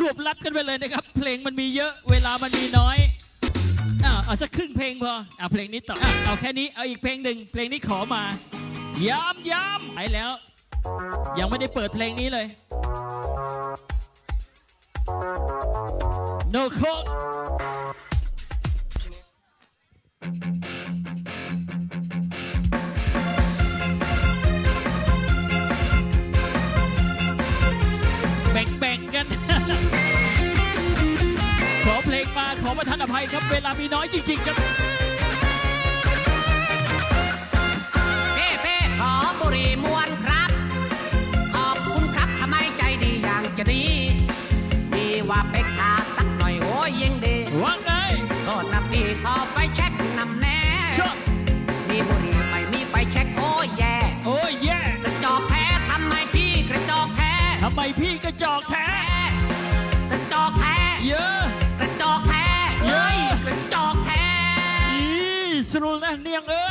รวบรัดกันไปเลยนะครับ เพลงมันมีเยอะเวลามันมีน้อยอ้าวเอาสักครึ่งเพลงพอเอาเพลงนี้ต่ออะเอาแค่นี้เอาอีกเพลงหนึ่งเพลงนี้ขอมาย้ำย้ำไปแล้ว ยังไม่ได้เปิดเพลงนี้เลย No Coke อประทานอภัยครับ เวลามีน้อยจริง ๆ ครับเพ่เพ่ขอบุหรี่มวนครับ ขอบคุณครับทำไมใจดีอย่างจะดีดีว่าเป็กทาสักหน่อยโอ้ยยังดีว่าไงโทษนะพี่ขอไฟแช็กนำแน่ชอบมีบุหรี่ไม่มีไฟแช็กโอ้ยแย่โอ้ยแย่กระจอกแท้ทำไมพี่กระจอกแท้ทำไมพี่กระจอกแท้กระจอกแท้เยอะ รุปนะเนียงเอ้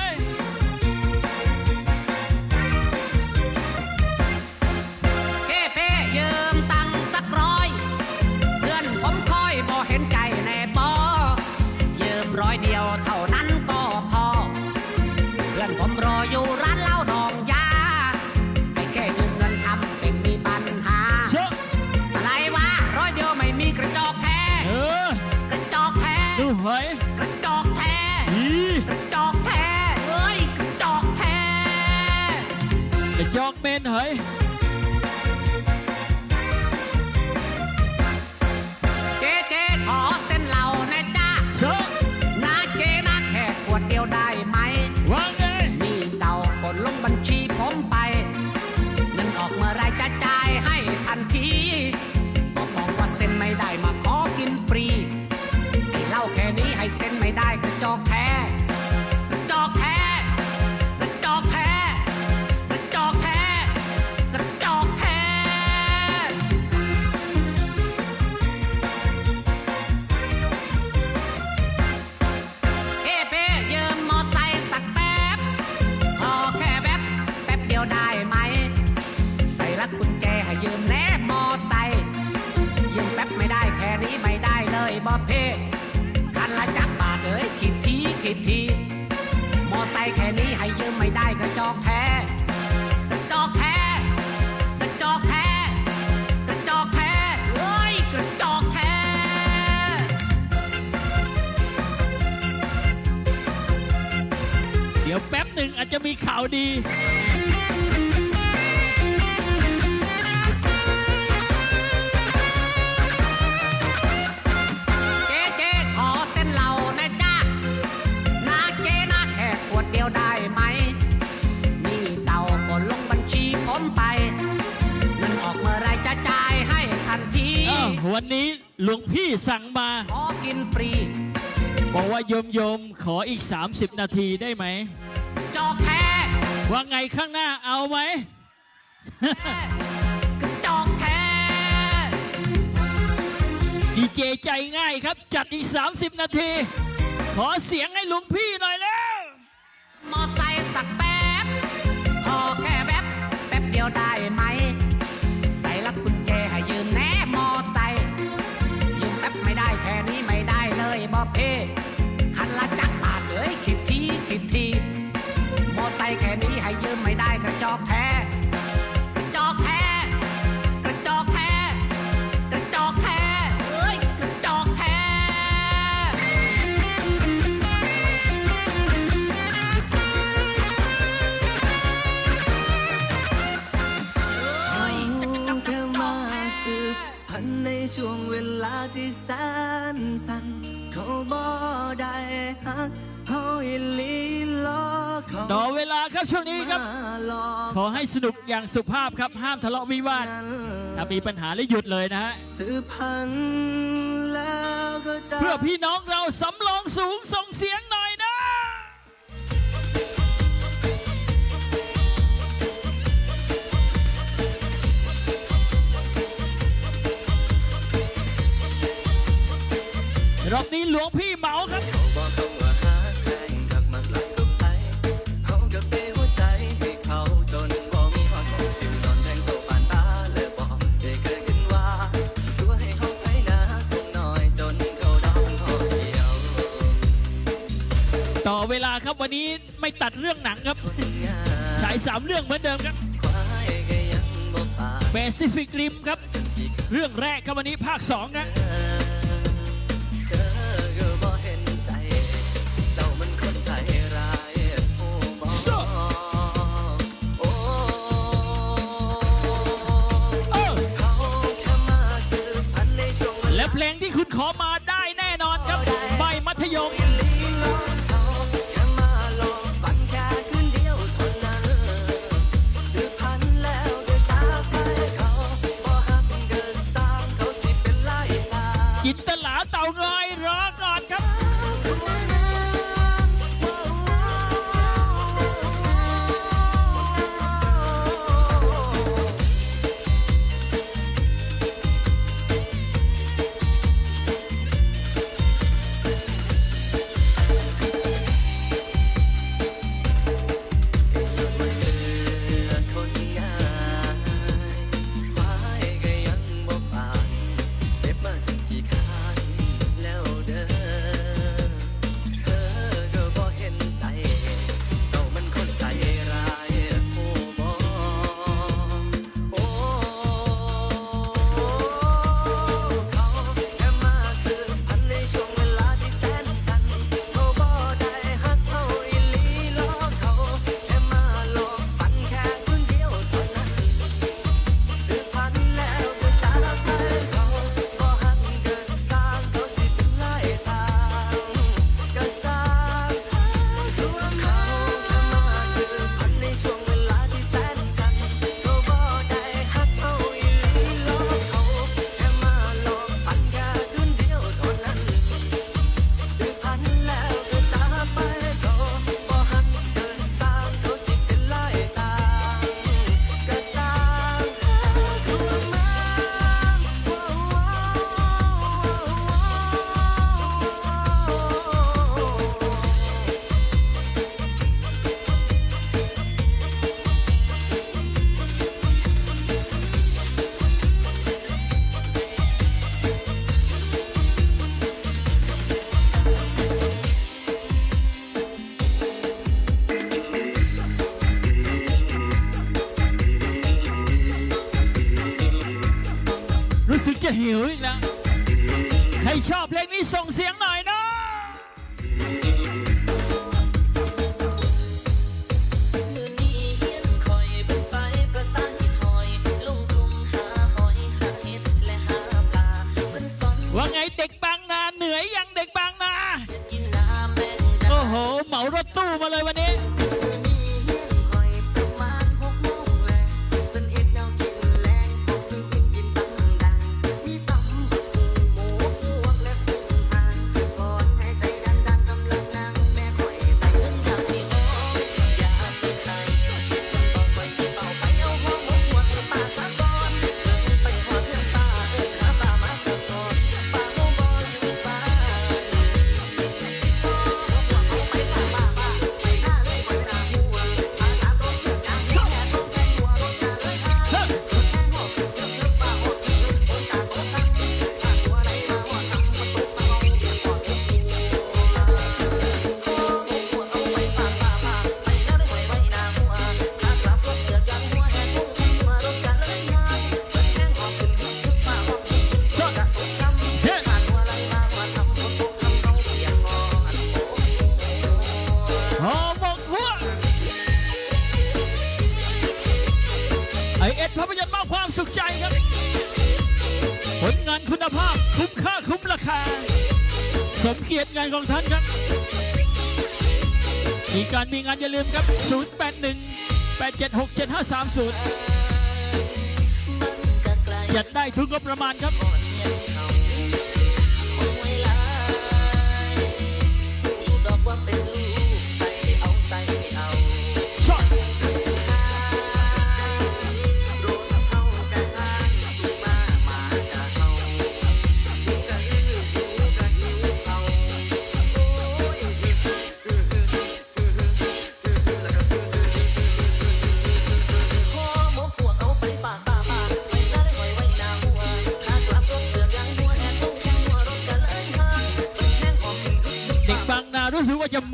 กระจอกเมนหอยเจ๊เจ๊ขอเส้นเหล้าแนะจ้าเชอะนาเจ๊นะแค่ขวดเดียวได้ไหมว่าไงมีเก่ากดลงบัญชีผมไปเงินออกเมื่อไรจะจ่ายให้ทันทีบอกบอกว่าเซ็นไม่ได้มาขอกินฟรีให้เหล่าแค่นี้ให้เซ็นไม่ได้กระจอกแท้ ยืมแน่มอไซค์ยืมแป๊บไม่ได้แค่นี้ไม่ได้เลยบอเพคันละจักบาทเอ้ยคิดทีคิดทีมอไซค์แค่นี้ให้ยืมไม่ได้กระจอกแท้กระจอกแท้กระจอกแท้กระจอกแท้เอ้ยกระจอกแท้เดี๋ยวแป๊บหนึ่งอาจจะมีข่าวดี ววันนี้หลวงพี่สั่งมาขอกินฟรี บอกว่าโยมโยมขออีก 30 นาทีได้ไหม จอกแท้ว่าไงข้างหน้าเอาไหมกระจอกแท้ ดีเจใจง่ายครับ จัดอีก 30 นาที ขอเสียงให้หลวงพี่หน่อยแล้ว มอไซค์สักแป๊บ ขอแค่แป๊บ แป๊บเดียวได้ เขาต่อเวลาครับช่วงนี้ครับมาหลอกขอให้สนุกอย่างสุภาพครับห้ามทะเลาะวิวาทนั้นถ้ามีปัญหาแล้วหยุดเลยนะฮะสืบพันธุ์แล้วก็จะเพื่อพี่น้องเราสำรองสูงส่งเสียงหน่อยนะรอบนี้หลวงพี่เหมาครับ ลาครับวันนี้ไม่ตัดเรื่องหนังครับฉายสามเรื่องเหมือนเดิมครับแปซิฟิกริมครับ เรื่องแรกครับวันนี้ภาคสองนะและเพลงที่คุณขอมา 你。าสมเกียรติงานของท่านครับ มีการมีงานอย่าลืมครับ 081 876 7530 จัดได้ทุกงบประมาณครับ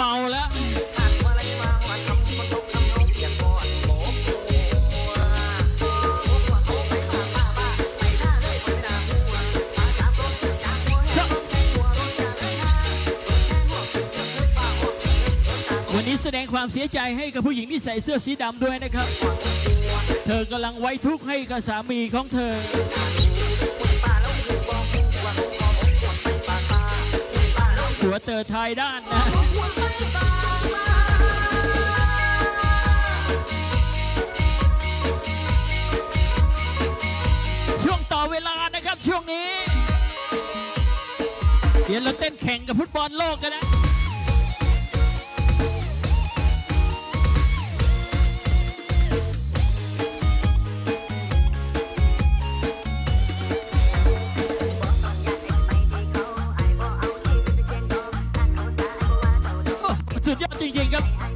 มาแล้ววันนี้แสดงความเสียใจให้กับผู้หญิงที่ใส่เสื้อสีดำด้วยนะครับ เธอกำลังไว้ทุกข์ให้กับสามีของเธอ หัวเตอไทยด้านนะช่วงต่อเวลานะครับช่วงนี้ เดี๋ยวเราเต้นแข่งกับฟุตบอลโลกกันนะ สุดยอ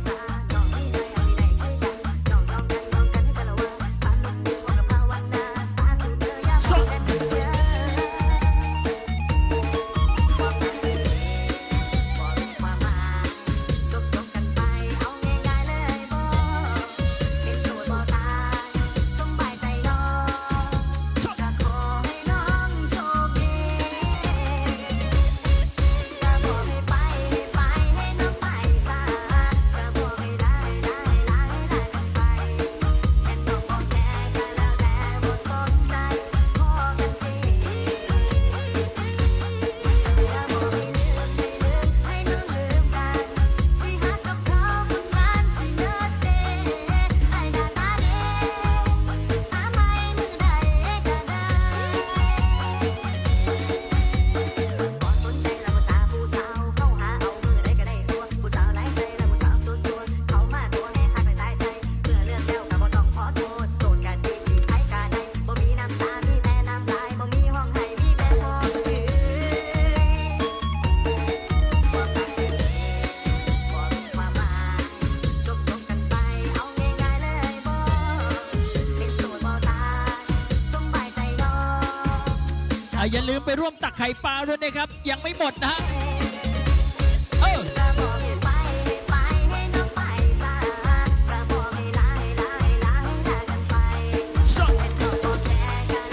อย่าลืมไปร่วมตักไข่ปลาด้วยนะครับ ยังไม่หมดนะฮะ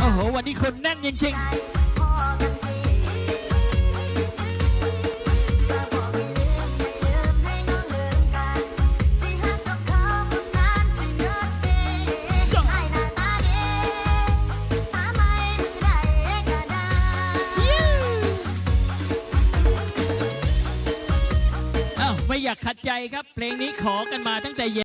โอ้โห วันนี้คนแน่นจริงๆากขัดใจครับ เพลงนี้ขอกันมาตั้งแต่เย็น